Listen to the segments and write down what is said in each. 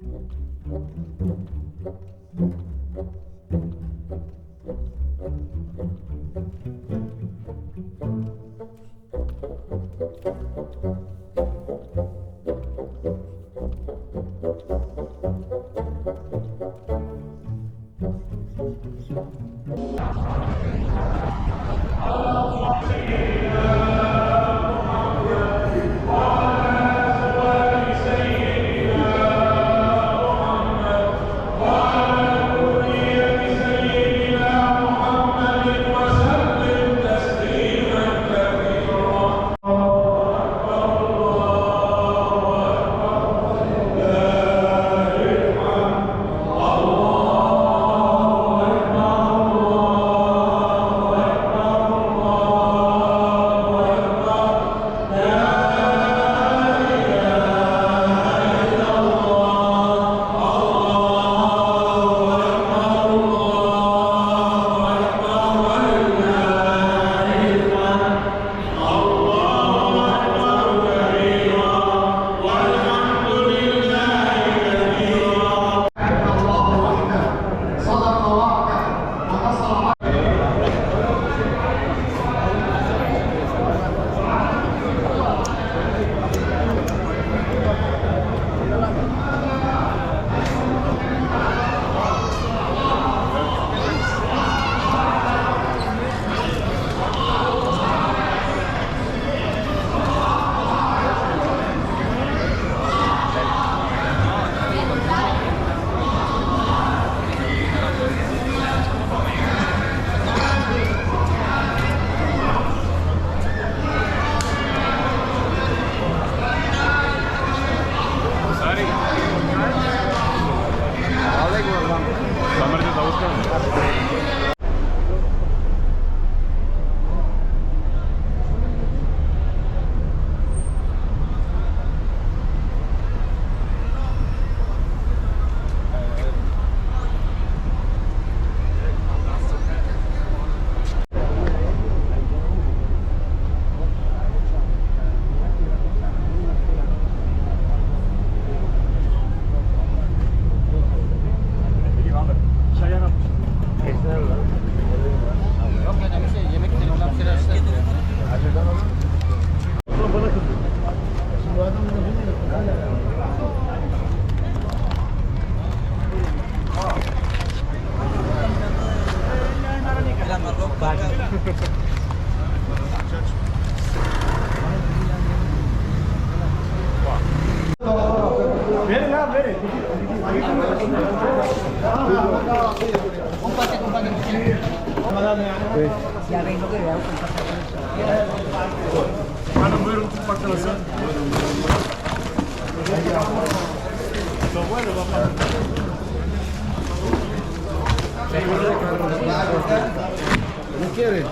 Thank you. ¿No quiere?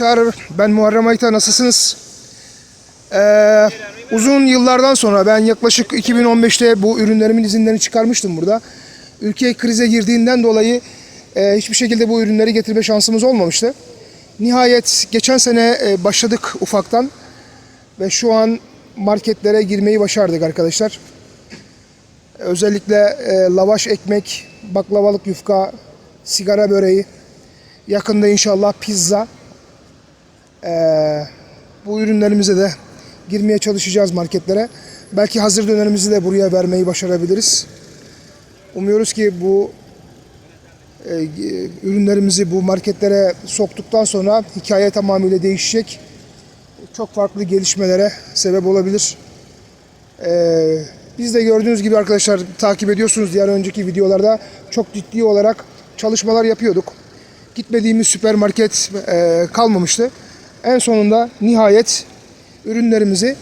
Arkadaşlar ben Muharrem Ayta nasılsınız? Ee, uzun yıllardan sonra ben yaklaşık 2015'te bu ürünlerimin izinlerini çıkarmıştım burada. Ülke krize girdiğinden dolayı e, hiçbir şekilde bu ürünleri getirme şansımız olmamıştı. Nihayet geçen sene e, başladık ufaktan ve şu an marketlere girmeyi başardık arkadaşlar. Özellikle e, lavaş ekmek, baklavalık yufka, sigara böreği, yakında inşallah pizza. Ee, bu ürünlerimize de girmeye çalışacağız marketlere. Belki hazır dönerimizi de buraya vermeyi başarabiliriz. Umuyoruz ki bu e, ürünlerimizi bu marketlere soktuktan sonra hikaye tamamıyla değişecek. Çok farklı gelişmelere sebep olabilir. Ee, biz de gördüğünüz gibi arkadaşlar takip ediyorsunuz diğer önceki videolarda çok ciddi olarak çalışmalar yapıyorduk. Gitmediğimiz süpermarket e, kalmamıştı. En sonunda nihayet ürünlerimizi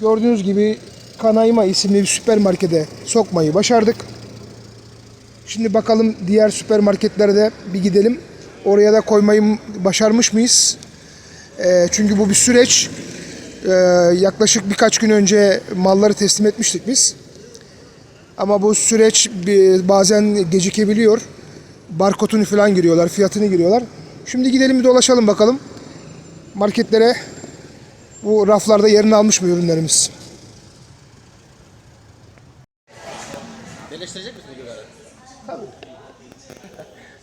gördüğünüz gibi Kanayma isimli bir süpermarkete sokmayı başardık. Şimdi bakalım diğer süpermarketlere bir gidelim. Oraya da koymayı başarmış mıyız? E, çünkü bu bir süreç. E, yaklaşık birkaç gün önce malları teslim etmiştik biz. Ama bu süreç bazen gecikebiliyor. Barkodunu falan giriyorlar, fiyatını giriyorlar. Şimdi gidelim bir dolaşalım bakalım. Marketlere bu raflarda yerini almış mı ürünlerimiz? Birleştirecek misin videoları? Tabii.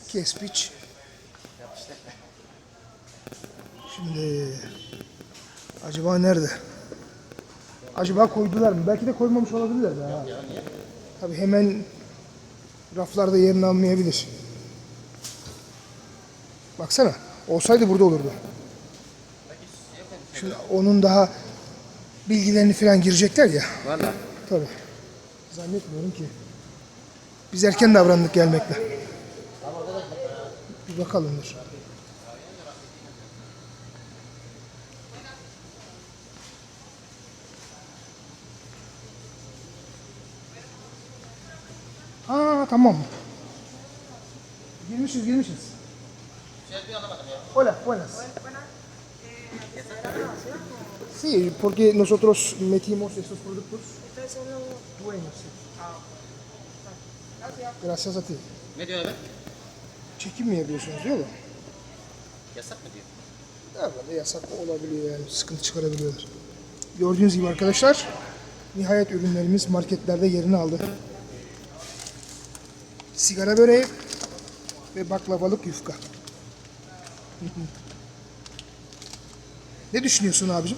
Kespiç. Şimdi acaba nerede? Acaba koydular mı? Belki de koymamış olabilirler de ha. Tabii hemen raflarda yerini almayabilir. Baksana. Olsaydı burada olurdu. Şimdi onun daha bilgilerini falan girecekler ya. Valla. Tabii. Zannetmiyorum ki. Biz erken davrandık gelmekle. Bir bakalım dur. Ha tamam. Girmişiz girmişiz. Hola, buenas. Sí, porque nosotros metimos estos productos. Dueños, sí. Gracias a ti. Ne diyor abi? Çekim mi yapıyorsunuz diyor da. Yasak mı diyor? Herhalde yasak olabiliyor yani sıkıntı çıkarabiliyorlar. Gördüğünüz gibi arkadaşlar nihayet ürünlerimiz marketlerde yerini aldı. Sigara böreği ve baklavalık yufka. ne düşünüyorsun abicim?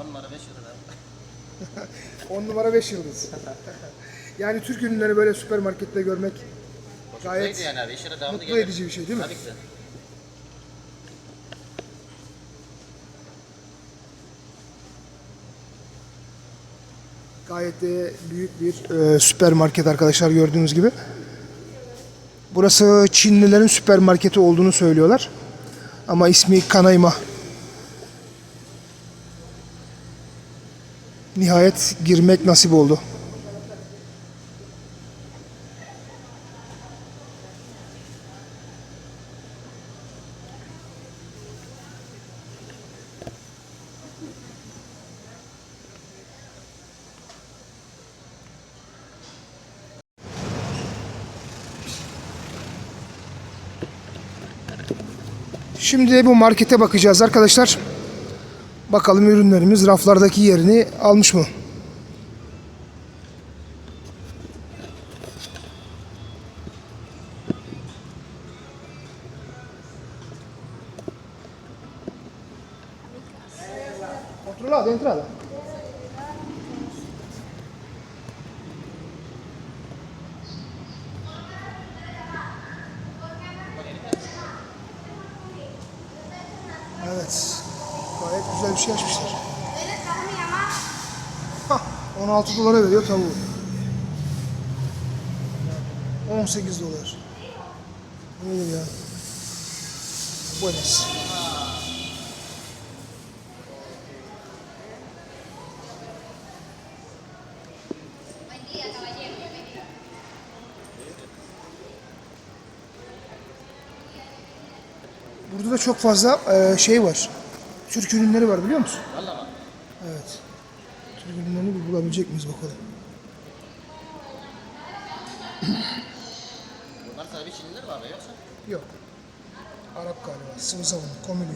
10 numara 5 lira. 10 numara 5 yıldız. yani Türk ürünleri böyle süpermarkette görmek gayet Neydi yani abi? Devamlı mutlu edici bir şey değil mi? Tabii ki. Gayet de büyük bir e, süpermarket arkadaşlar gördüğünüz gibi. Burası Çinlilerin süpermarketi olduğunu söylüyorlar. Ama ismi Kanayma. Nihayet girmek nasip oldu. Şimdi bu markete bakacağız arkadaşlar. Bakalım ürünlerimiz raflardaki yerini almış mı? Gayet güzel bir şey açmışlar. Hah, 16 dolara veriyor tavuğu. 18 dolar. Nedir ya? Buenas. Burada da çok fazla e, şey var. Türk ürünleri var biliyor musun? Valla mı? Evet. Türk ürünlerini bir bulabilecek miyiz bakalım. Bunlar sadece Çinliler mi abi yoksa? Yok. Arap galiba. Sıvı sabun. Komili.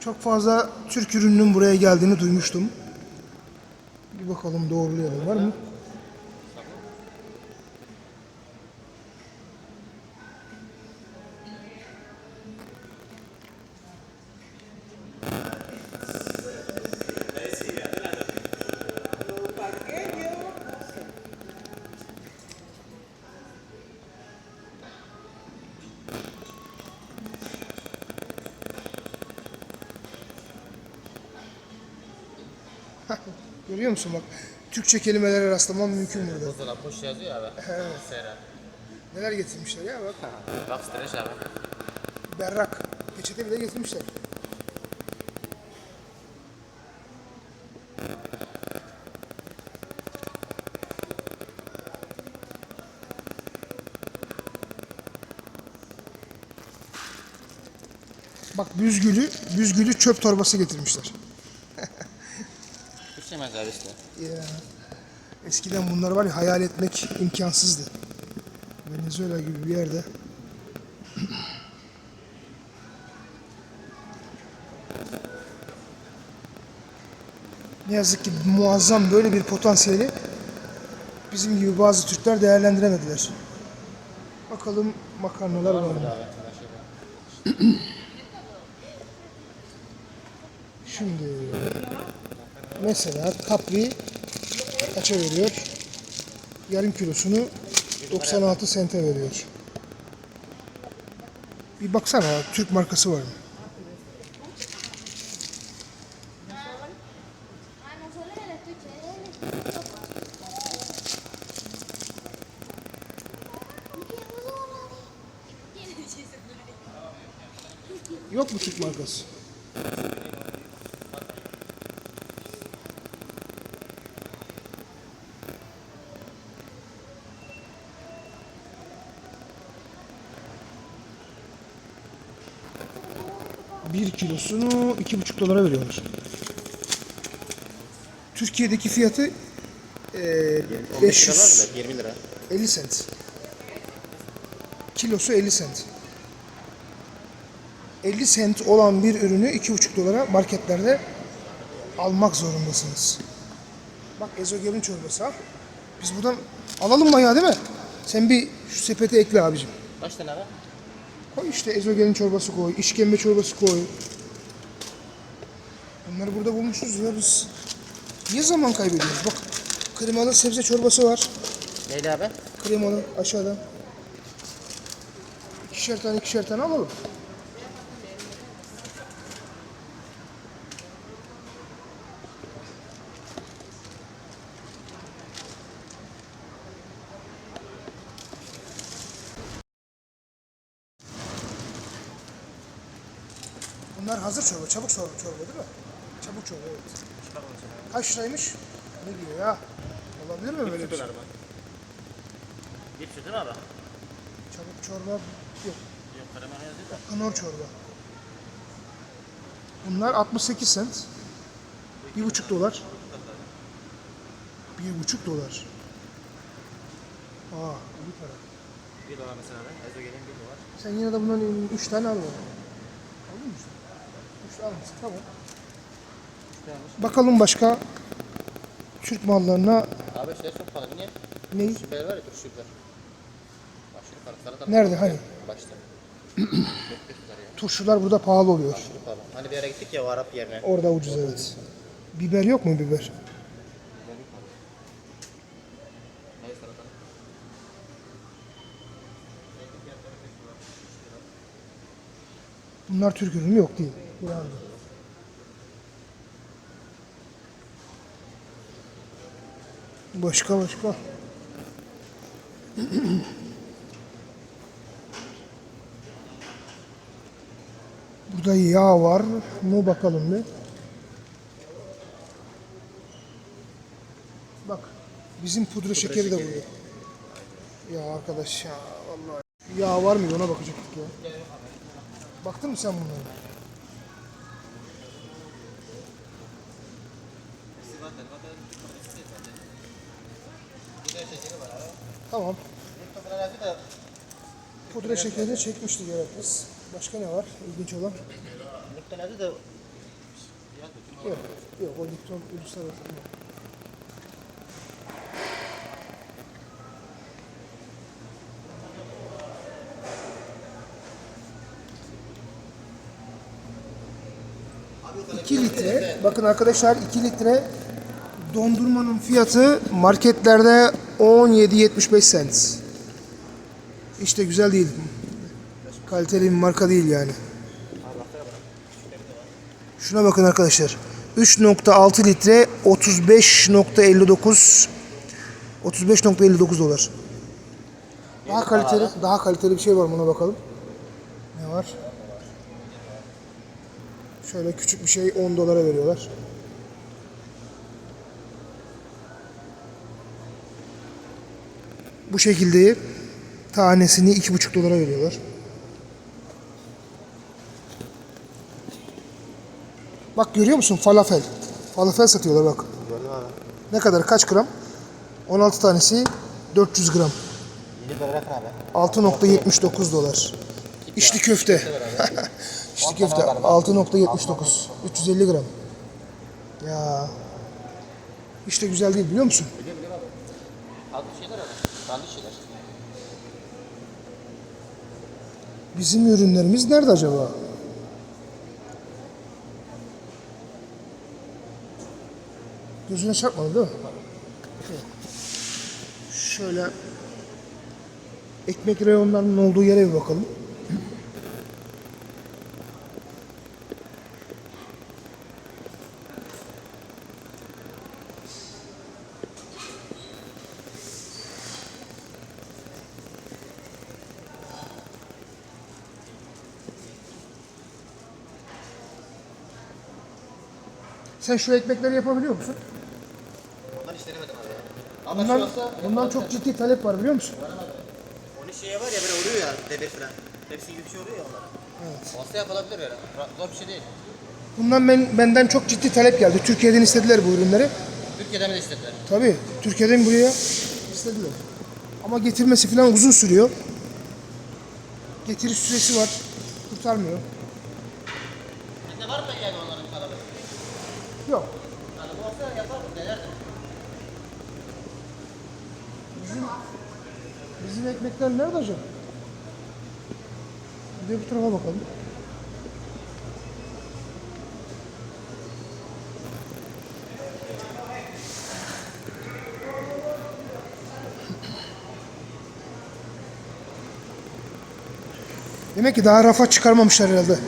Çok fazla Türk ürününün buraya geldiğini duymuştum. Bir bakalım doğrulayalım. Var mı? Görüyor musun bak. Türkçe kelimelere rastlamam mümkün burada. Buzdolabı boş yazıyor ya abi. Evet. Sera. Neler getirmişler ya bak. Bak streç abi. Berrak. Peçete bile getirmişler. Bak büzgülü, büzgülü çöp torbası getirmişler. Ya. Eskiden bunlar var ya hayal etmek imkansızdı. Venezuela gibi bir yerde. Ne yazık ki muazzam böyle bir potansiyeli bizim gibi bazı Türkler değerlendiremediler. Bakalım makarnalar var mı? Şimdi mesela kapri kaça veriyor? Yarım kilosunu 96 sente veriyor. Bir baksana Türk markası var mı? Ah, no solo en el estuche, es en el estuche. Yok mu Türk markası? Bir kilosunu iki buçuk dolara veriyorlar. Türkiye'deki fiyatı eee 500 20 lira. 50 sent. Kilosu 50 sent. 50 sent olan bir ürünü 2,5 dolara marketlerde almak zorundasınız. Bak ezogelin çorbası ha. Biz buradan alalım mı ya değil mi? Sen bir şu sepete ekle abicim. Kaç tane abi? Koy işte ezogelin çorbası koy, işkembe çorbası koy. Bunları burada bulmuşuz ya biz. Niye zaman kaybediyoruz? Bak kremalı sebze çorbası var. Neydi abi? Kremalı aşağıda. İkişer tane ikişer tane alalım. Bunlar hazır çorba, çabuk çorba, çorba değil mi? Çabuk çorba evet. Kaç liraymış? Ne diyor ya? Olabilir mi böyle bir şey? Dip sütü mü abi? Çabuk çorba yok. Yok krema yazıyor da. Kanor çorba. Bunlar 68 sent. Bir buçuk dolar. Bir buçuk dolar. Aa, iyi para. 1 dolar mesela abi. Ezogelin 1 dolar. Sen yine de bundan üç tane al. Aldın mı? Üç tane almışsın, tamam. Bakalım başka Türk mallarına Abi şeyler çok pahalı. Niye? ne? Süper var ya turşu biber. Aşırı pahalı. Salata Nerede hani? Başta. Turşular burada pahalı oluyor. Aşırı pahalı. Hani bir yere gittik ya o Arap yerine. Orada ucuz evet. Biber yok mu biber? Bunlar Türk ürünü yok değil. Yani. Başka başka. Burada yağ var mı bakalım bir. Bizim pudra şekeri de burada. Ya arkadaş ya vallahi. Yağ var mı ona bakacaktık ya. Baktın mı sen bunlara? Tamam. Pudra şekerini çekmiştik evet biz. Başka ne var ilginç olan? Muhtemelen de Yok, yok o Lipton uluslararası. İki litre, bakın arkadaşlar 2 litre dondurmanın fiyatı marketlerde 17.75 cent. İşte güzel değil. Kaliteli bir marka değil yani. Şuna bakın arkadaşlar. 3.6 litre 35.59 35.59 dolar. Daha kaliteli, daha kaliteli bir şey var ona bakalım. Ne var? Şöyle küçük bir şey 10 dolara veriyorlar. Bu şekilde tanesini 2,5 dolara veriyorlar. Bak görüyor musun falafel. Falafel satıyorlar bak. Ne kadar kaç gram? 16 tanesi 400 gram. 7 lira rakam abi. 6.79 dolar. İçli köfte. İçli köfte 6.79. 350 gram. Ya. İşte güzel değil biliyor musun? Biliyor biliyor abi. Tatlı şeyler Tatlı şeyler. Bizim ürünlerimiz nerede acaba? Gözüne çarpmadı değil mi? Şöyle ekmek reyonlarının olduğu yere bir bakalım. Sen şu ekmekleri yapabiliyor musun? Ondan hiç denemedim abi. Ama Bundan, şu olsa bundan çok ciddi talep var biliyor musun? Onun şeye var ya böyle oluyor ya demir falan. Hepsi gibi bir şey oluyor ya onlar. Evet. Olsa yapılabilir. Ra- Zor bir şey değil. Bundan ben benden çok ciddi talep geldi. Türkiye'den istediler bu ürünleri. Türkiye'den de istediler. Tabii Türkiye'den buraya istediler. Ama getirmesi falan uzun sürüyor. Getiriş süresi var. Kurtarmıyor. Bizde var mı yani onların kalıbı? Yok. Yani bu olsa yapardım denerdim. Bizim, ekmekler nerede acaba? Bir bu tarafa bakalım. Demek ki daha rafa çıkarmamışlar herhalde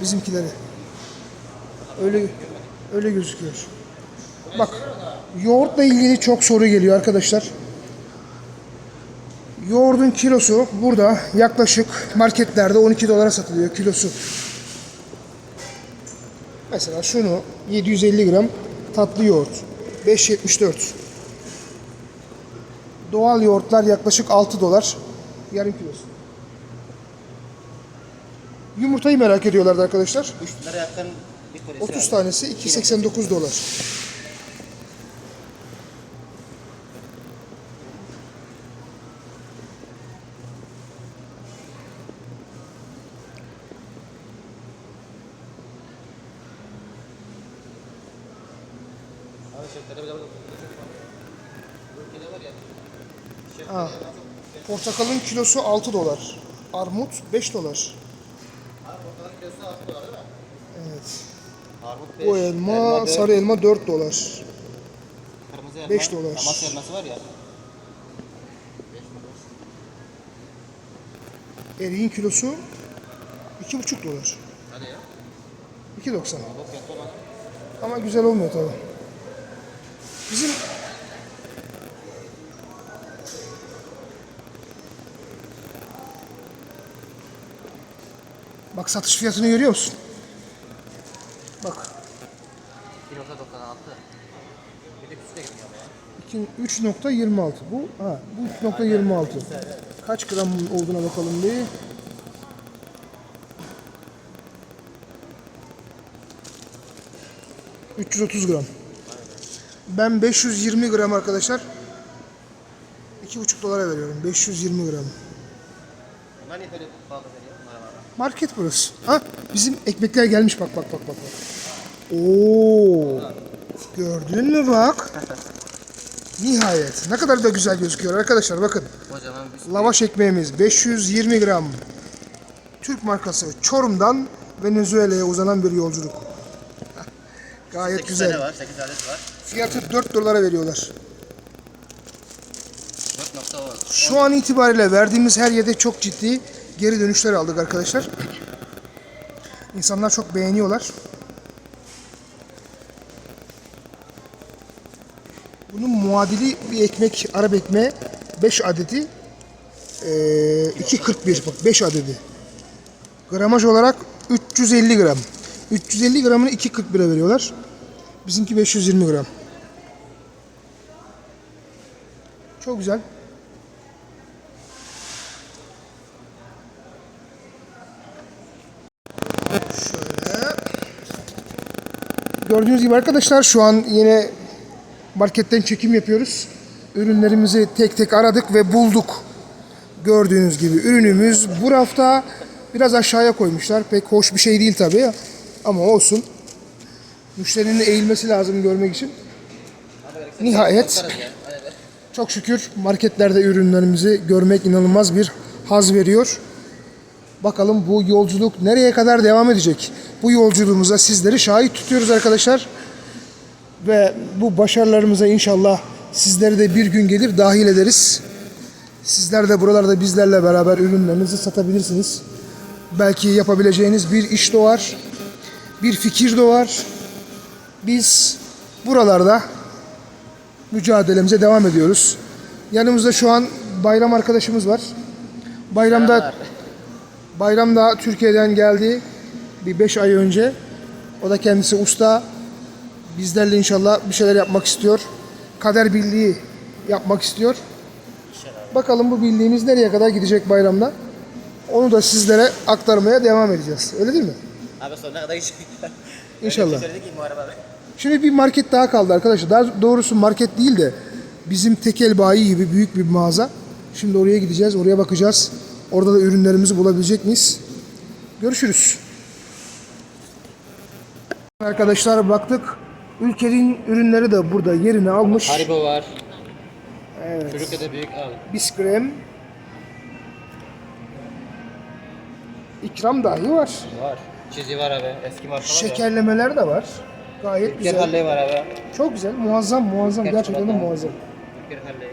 bizimkileri. Öyle öyle gözüküyor. Bak yoğurtla ilgili çok soru geliyor arkadaşlar. Yoğurdun kilosu burada yaklaşık marketlerde 12 dolara satılıyor kilosu. Mesela şunu 750 gram tatlı yoğurt 5.74. Doğal yoğurtlar yaklaşık 6 dolar yarım kilosu. Yumurtayı merak ediyorlardı arkadaşlar. 3 lira yakın bir polisi 30 tanesi 2.89 dolar. Abi şeftali bile burada çok var. Bu ülkede var ya. Ha. Portakalın kilosu 6 dolar. Armut 5 dolar. Abi portakalın kilosu 6 dolar değil mi? Evet. Armut 5. Bu elma, sarı elma 4 dolar. Kırmızı elma. beş dolar. Amasya elması var ya. 5. Eriğin kilosu 2,5 dolar. Hadi ya. 2.90. Bu fiyatı olan. Ama güzel olmuyor tabi. Bizim Bak satış fiyatını görüyor musun? Bak Kilosu 96. Bir de küçük de gitmiyor İki- 3.26 bu ha bu 3.26 kaç gram olduğuna bakalım bir ...330 gram. Ben 520 gram arkadaşlar... ...2,5 dolara veriyorum. 520 gram. Market burası. Ha bizim ekmekler gelmiş bak bak bak bak. Oo. Gördün mü bak? Nihayet. Ne kadar da güzel gözüküyor arkadaşlar bakın. Lavaş ekmeğimiz 520 gram. Türk markası Çorum'dan Venezuela'ya uzanan bir yolculuk. Gayet 8 tane güzel. var, 8 adet var. Fiyatı 4 dolara veriyorlar. 4.10. Şu an itibariyle verdiğimiz her yerde çok ciddi geri dönüşler aldık arkadaşlar. İnsanlar çok beğeniyorlar. Bunun muadili bir ekmek, Arap ekmeği 5 adeti eee, 2.41 bak 5 adedi. Gramaj olarak 350 gram. 350 gramını 2.41'e veriyorlar. Bizimki 520 gram. Çok güzel. Gördüğünüz gibi arkadaşlar şu an yine marketten çekim yapıyoruz. Ürünlerimizi tek tek aradık ve bulduk. Gördüğünüz gibi ürünümüz bu rafta biraz aşağıya koymuşlar. Pek hoş bir şey değil tabii ama olsun. Müşterinin eğilmesi lazım görmek için. Nihayet çok şükür marketlerde ürünlerimizi görmek inanılmaz bir haz veriyor. Bakalım bu yolculuk nereye kadar devam edecek? Bu yolculuğumuza sizleri şahit tutuyoruz arkadaşlar. Ve bu başarılarımıza inşallah sizleri de bir gün gelir dahil ederiz. Sizler de buralarda bizlerle beraber ürünlerinizi satabilirsiniz. Belki yapabileceğiniz bir iş doğar, bir fikir doğar. Biz buralarda mücadelemize devam ediyoruz. Yanımızda şu an bayram arkadaşımız var. Bayramda Bayram da Türkiye'den geldi bir 5 ay önce. O da kendisi usta. Bizlerle inşallah bir şeyler yapmak istiyor. Kader birliği yapmak istiyor. Bakalım bu birliğimiz nereye kadar gidecek bayramda. Onu da sizlere aktarmaya devam edeceğiz. Öyle değil mi? Abi sonuna kadar gidecek. İnşallah. Söyledik ki Muharrem abi. Şimdi bir market daha kaldı arkadaşlar. Daha doğrusu market değil de bizim tekel bayi gibi büyük bir mağaza. Şimdi oraya gideceğiz, oraya bakacağız. Orada da ürünlerimizi bulabilecek miyiz? Görüşürüz. Arkadaşlar baktık. Ülkenin ürünleri de burada yerini almış. Haribo var. Çocuk ya da büyük al. Biskrem. İkram dahi var. Var. Çizi var abi. Eski marka var ya. Şekerlemeler de var. Gayet Ülker güzel. Halley var abi. Çok güzel. Muazzam muazzam. Gerçekten de muazzam. Ülker Halley.